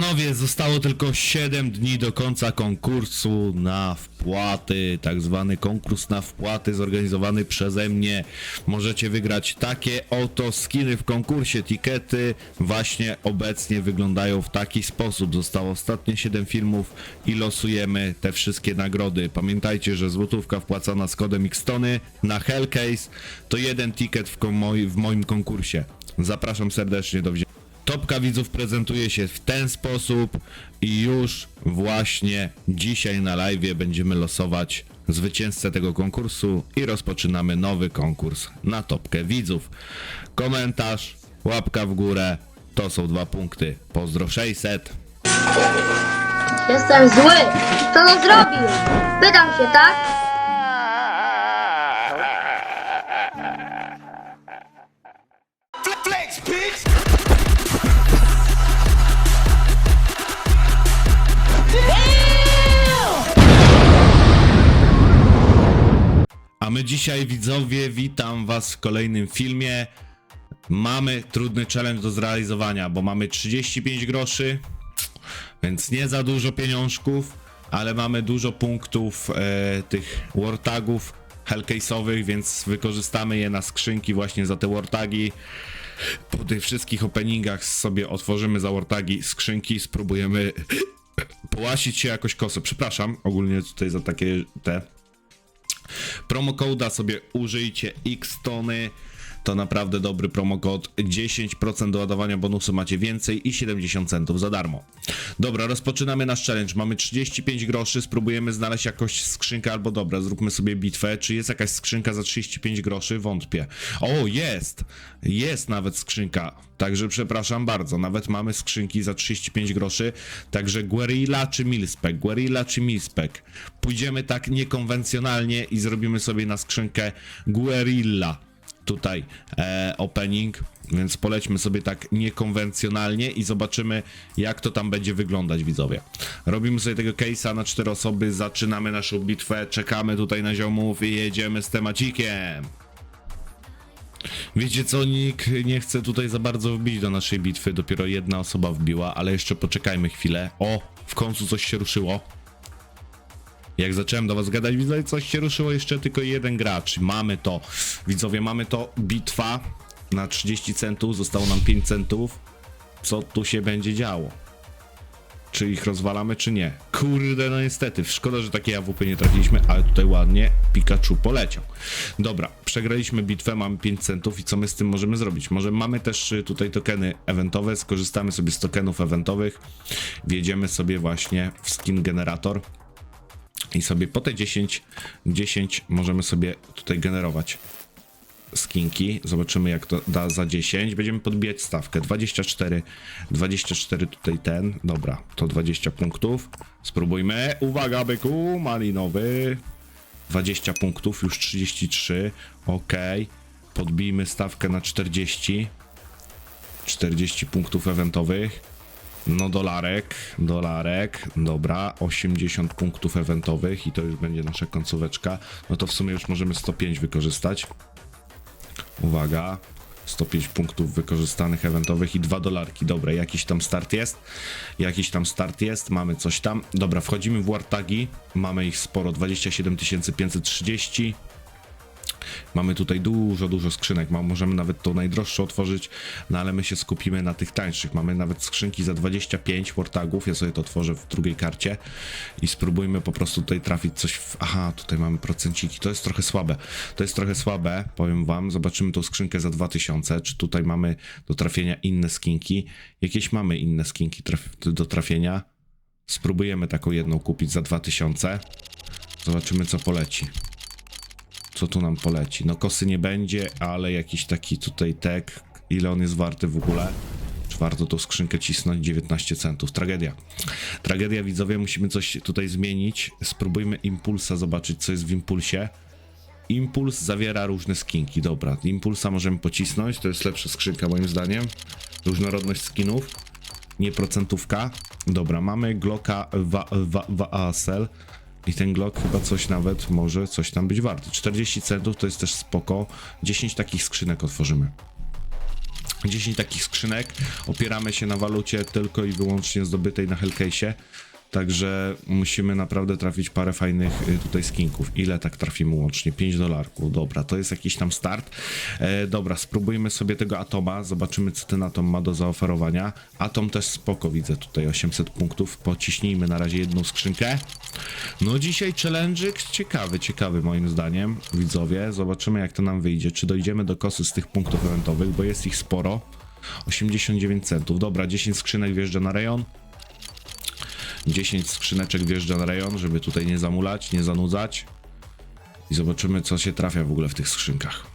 Panowie, zostało tylko 7 dni do końca konkursu na wpłaty, tak zwany konkurs na wpłaty zorganizowany przeze mnie. Możecie wygrać takie oto skiny w konkursie. Tikety właśnie obecnie wyglądają w taki sposób. Zostało ostatnie 7 filmów i losujemy te wszystkie nagrody. Pamiętajcie, że złotówka wpłacana z kodem Xtony na Hellcase to jeden ticket w, w moim konkursie. Zapraszam serdecznie do wzięcia. Topka widzów prezentuje się w ten sposób i już właśnie dzisiaj na live będziemy losować zwycięzcę tego konkursu i rozpoczynamy nowy konkurs na topkę widzów. Komentarz, łapka w górę, to są dwa punkty. Pozdro 600. Jestem zły. Kto to zrobił? Pytam się, tak? Flex, bitch! A my dzisiaj widzowie, witam was w kolejnym filmie. Mamy trudny challenge do zrealizowania, bo mamy 35 groszy, więc nie za dużo pieniążków, ale mamy dużo punktów e, tych wartagów hellcase'owych, więc wykorzystamy je na skrzynki właśnie za te wartagi. Po tych wszystkich openingach sobie otworzymy za wartagi skrzynki, spróbujemy połasić się jakoś kosę. Przepraszam ogólnie tutaj za takie te Promokoda sobie użyjcie Xtony. To naprawdę dobry promokod. 10% do ładowania bonusu macie więcej i 70 centów za darmo. Dobra, rozpoczynamy nasz challenge. Mamy 35 groszy. Spróbujemy znaleźć jakąś skrzynkę albo dobra, zróbmy sobie bitwę. Czy jest jakaś skrzynka za 35 groszy? Wątpię. O, jest! Jest nawet skrzynka. Także przepraszam bardzo. Nawet mamy skrzynki za 35 groszy. Także Guerilla czy Milspec? Guerilla czy Milspec? Pójdziemy tak niekonwencjonalnie i zrobimy sobie na skrzynkę Guerilla tutaj e, opening, więc polećmy sobie tak niekonwencjonalnie i zobaczymy jak to tam będzie wyglądać widzowie. Robimy sobie tego case'a na cztery osoby, zaczynamy naszą bitwę, czekamy tutaj na ziomów i jedziemy z temacikiem. Wiecie co, nikt nie chce tutaj za bardzo wbić do naszej bitwy, dopiero jedna osoba wbiła, ale jeszcze poczekajmy chwilę. O, w końcu coś się ruszyło. Jak zacząłem do was gadać, widzę, coś się ruszyło jeszcze tylko jeden gracz. Mamy to. Widzowie, mamy to. Bitwa na 30 centów. Zostało nam 5 centów. Co tu się będzie działo? Czy ich rozwalamy, czy nie? Kurde, no niestety. Szkoda, że takie AWP nie trafiliśmy, ale tutaj ładnie Pikachu poleciał. Dobra, przegraliśmy bitwę, mamy 5 centów i co my z tym możemy zrobić? Może mamy też y, tutaj tokeny eventowe, skorzystamy sobie z tokenów eventowych. Wjedziemy sobie właśnie w skin generator i sobie po te 10, 10 możemy sobie tutaj generować skinki. Zobaczymy jak to da za 10. Będziemy podbijać stawkę. 24, 24 tutaj ten. Dobra, to 20 punktów. Spróbujmy. Uwaga, byku, malinowy. 20 punktów, już 33. Ok. Podbijmy stawkę na 40. 40 punktów eventowych. No dolarek, dolarek, dobra, 80 punktów eventowych i to już będzie nasza końcóweczka. No to w sumie już możemy 105 wykorzystać. Uwaga, 105 punktów wykorzystanych eventowych i 2 dolarki. Dobra, jakiś tam start jest. Jakiś tam start jest, mamy coś tam. Dobra, wchodzimy w wartagi. Mamy ich sporo, 27 530. Mamy tutaj dużo, dużo skrzynek. Możemy nawet tą najdroższą otworzyć, no ale my się skupimy na tych tańszych. Mamy nawet skrzynki za 25 wartagów. Ja sobie to otworzę w drugiej karcie i spróbujmy po prostu tutaj trafić coś. W... Aha, tutaj mamy procenciki. To jest trochę słabe. To jest trochę słabe, powiem wam. Zobaczymy tą skrzynkę za 2000. Czy tutaj mamy do trafienia inne skinki? Jakieś mamy inne skinki traf- do trafienia. Spróbujemy taką jedną kupić za 2000. Zobaczymy, co poleci co tu nam poleci. No kosy nie będzie, ale jakiś taki tutaj tek. Ile on jest warty w ogóle? Czy warto tą skrzynkę cisnąć? 19 centów. Tragedia. Tragedia, widzowie, musimy coś tutaj zmienić. Spróbujmy impulsa zobaczyć, co jest w impulsie. Impuls zawiera różne skinki. Dobra, impulsa możemy pocisnąć. To jest lepsza skrzynka moim zdaniem. Różnorodność skinów. Nie procentówka. Dobra, mamy Glocka wa, wa, wa, ASL. I ten Glock chyba coś nawet może coś tam być warty. 40 centów to jest też spoko. 10 takich skrzynek otworzymy. 10 takich skrzynek. Opieramy się na walucie tylko i wyłącznie zdobytej na Hellcase'ie. Także musimy naprawdę trafić parę fajnych y, tutaj skinków. Ile tak trafimy łącznie? 5 dolarków. Dobra, to jest jakiś tam start. E, dobra, spróbujmy sobie tego Atoma. Zobaczymy, co ten Atom ma do zaoferowania. Atom też spoko, widzę tutaj 800 punktów. Pociśnijmy na razie jedną skrzynkę. No dzisiaj challenge'ik ciekawy, ciekawy moim zdaniem, widzowie. Zobaczymy, jak to nam wyjdzie. Czy dojdziemy do kosy z tych punktów eventowych, bo jest ich sporo. 89 centów. Dobra, 10 skrzynek wjeżdża na rejon. 10 skrzyneczek wjeżdża na rejon, żeby tutaj nie zamulać, nie zanudzać. I zobaczymy, co się trafia w ogóle w tych skrzynkach.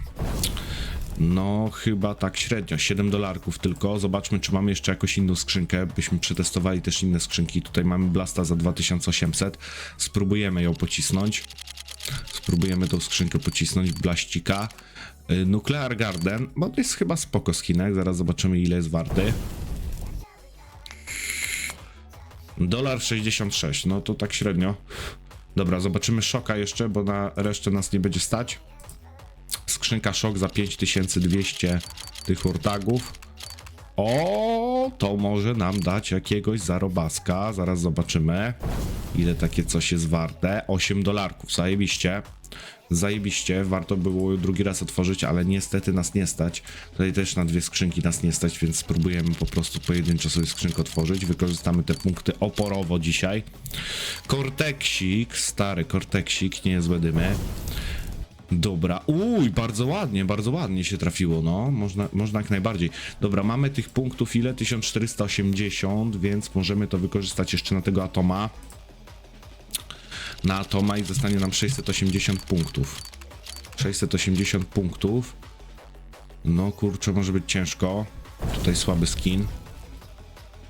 No, chyba tak średnio. 7 dolarków tylko. Zobaczmy, czy mamy jeszcze jakąś inną skrzynkę. Byśmy przetestowali też inne skrzynki. Tutaj mamy Blasta za 2800. Spróbujemy ją pocisnąć. Spróbujemy tą skrzynkę pocisnąć. Blaścika. Y, Nuclear Garden. Bo to jest chyba spoko skinek. Zaraz zobaczymy, ile jest warty. Dolar 66, no to tak średnio. Dobra, zobaczymy szoka jeszcze, bo na resztę nas nie będzie stać. Skrzynka szok za 5200 tych ortagów. O, to może nam dać jakiegoś zarobaska. Zaraz zobaczymy, ile takie coś jest warte. 8 dolarków, zajebiście. Zajebiście, warto było drugi raz otworzyć, ale niestety nas nie stać. Tutaj też na dwie skrzynki nas nie stać, więc spróbujemy po prostu pojedynczo sobie skrzynkę otworzyć. Wykorzystamy te punkty oporowo dzisiaj. Korteksik, stary korteksik, nie złe dymy. Dobra, uj, bardzo ładnie, bardzo ładnie się trafiło, no, można, można jak najbardziej. Dobra, mamy tych punktów ile? 1480, więc możemy to wykorzystać jeszcze na tego atoma. Na atoma i zostanie nam 680 punktów. 680 punktów. No kurczę, może być ciężko. Tutaj słaby skin.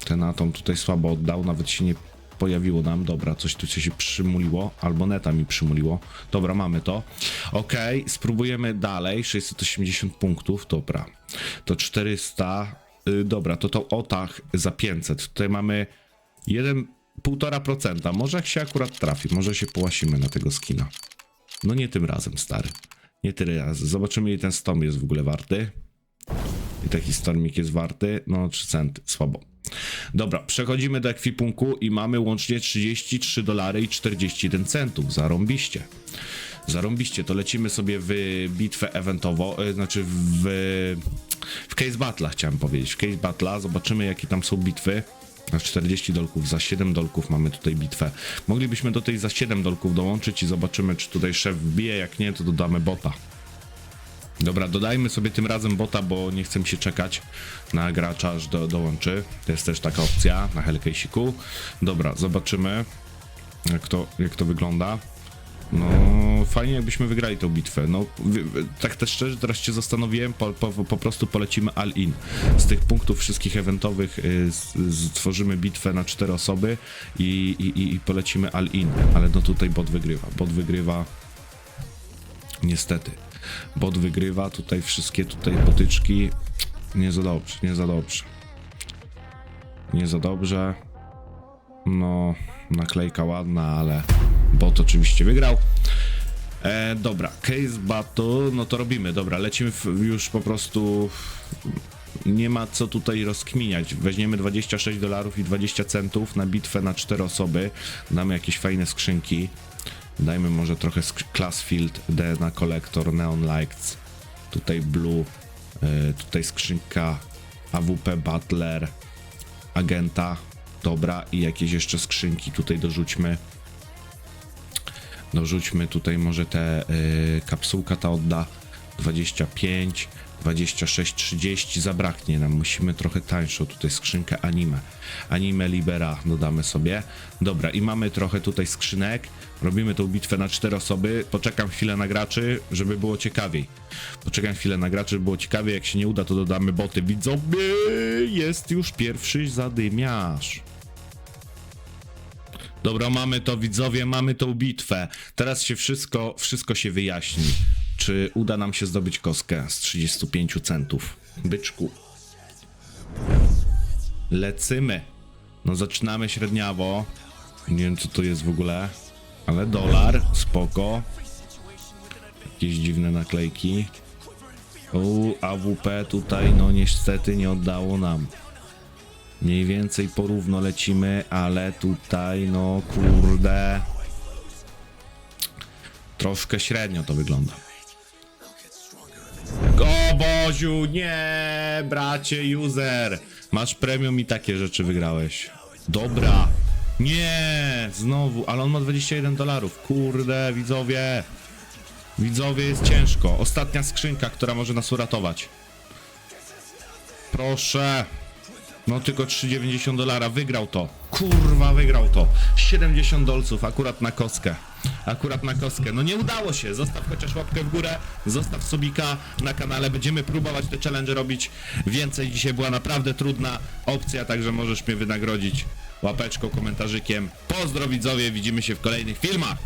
Ten atom tutaj słabo oddał, nawet się nie pojawiło nam. Dobra, coś tu się przymuliło, albo neta mi przymuliło. Dobra, mamy to. Ok, spróbujemy dalej. 680 punktów, dobra. To 400. Y, dobra, to to otach za 500. Tutaj mamy 1,5%. Może się akurat trafi, może się połasimy na tego skina. No nie tym razem, stary. Nie tym razem. Zobaczymy, ile ten stom jest w ogóle warty. I taki stormik jest warty. No, 3 centy. Słabo. Dobra, przechodzimy do ekwipunku i mamy łącznie 33 dolary i 41 centów. Zarąbiście. Zarąbiście, to lecimy sobie w bitwę eventowo, e, znaczy w, w Case Battle'a chciałem powiedzieć. W Case Battle'a zobaczymy jakie tam są bitwy. Na 40 dolków, za 7 dolków mamy tutaj bitwę. Moglibyśmy do tej za 7 dolków dołączyć i zobaczymy czy tutaj szef wbije, jak nie to dodamy bota. Dobra, dodajmy sobie tym razem bota, bo nie chcę się czekać na gracza, aż do, dołączy. To jest też taka opcja na Hellcase'iku. Dobra, zobaczymy jak to, jak to wygląda. No, fajnie jakbyśmy wygrali tę bitwę. No, tak też szczerze, teraz się zastanowiłem, po, po, po prostu polecimy all-in. Z tych punktów wszystkich eventowych y, stworzymy bitwę na cztery osoby i, i- i polecimy all-in. Ale no tutaj bot wygrywa. Bot wygrywa niestety. Bot wygrywa, tutaj wszystkie tutaj potyczki. Nie za dobrze, nie za dobrze. Nie za dobrze. No, naklejka ładna, ale bot oczywiście wygrał. E, dobra, case battle, no to robimy, dobra, lecimy w, już po prostu. Nie ma co tutaj rozkminiać. Weźmiemy 26 dolarów i 20 centów na bitwę na 4 osoby. Damy jakieś fajne skrzynki. Dajmy może trochę Classfield, DNA Collector, Neon Lights. Tutaj Blue. e, tutaj skrzynka AWP Butler. Agenta. Dobra, i jakieś jeszcze skrzynki tutaj dorzućmy. Dorzućmy tutaj może te y, kapsułka ta odda 25, 26, 30 zabraknie nam. Musimy trochę tańszą tutaj skrzynkę anime. Anime Libera dodamy sobie. Dobra, i mamy trochę tutaj skrzynek. Robimy tą bitwę na cztery osoby. Poczekam chwilę na graczy, żeby było ciekawiej. Poczekam chwilę na graczy, żeby było ciekawiej. Jak się nie uda, to dodamy boty. Widzowie, jest już pierwszy zadymiarz. Dobra, mamy to widzowie, mamy tą bitwę. Teraz się wszystko, wszystko się wyjaśni. Czy uda nam się zdobyć kostkę z 35 centów? Byczku. Lecymy. No zaczynamy średniawo. Nie wiem co to jest w ogóle. Ale dolar, spoko. Jakieś dziwne naklejki. U, AWP tutaj, no niestety nie oddało nam. Mniej więcej porówno lecimy, ale tutaj, no kurde. Troszkę średnio to wygląda. O Boziu, nie, bracie user. Masz premium i takie rzeczy wygrałeś. Dobra. Nie, znowu, ale on ma 21 dolarów. Kurde, widzowie. Widzowie, jest ciężko. Ostatnia skrzynka, która może nas uratować. Proszę. No tylko 3,90 dolara. Wygrał to. Kurwa, wygrał to. 70 dolców akurat na kostkę. Akurat na kostkę. No nie udało się. Zostaw chociaż łapkę w górę. Zostaw subika na kanale. Będziemy próbować te challenge robić więcej. Dzisiaj była naprawdę trudna opcja, także możesz mnie wynagrodzić łapeczką, komentarzykiem. Pozdro widzowie. Widzimy się w kolejnych filmach.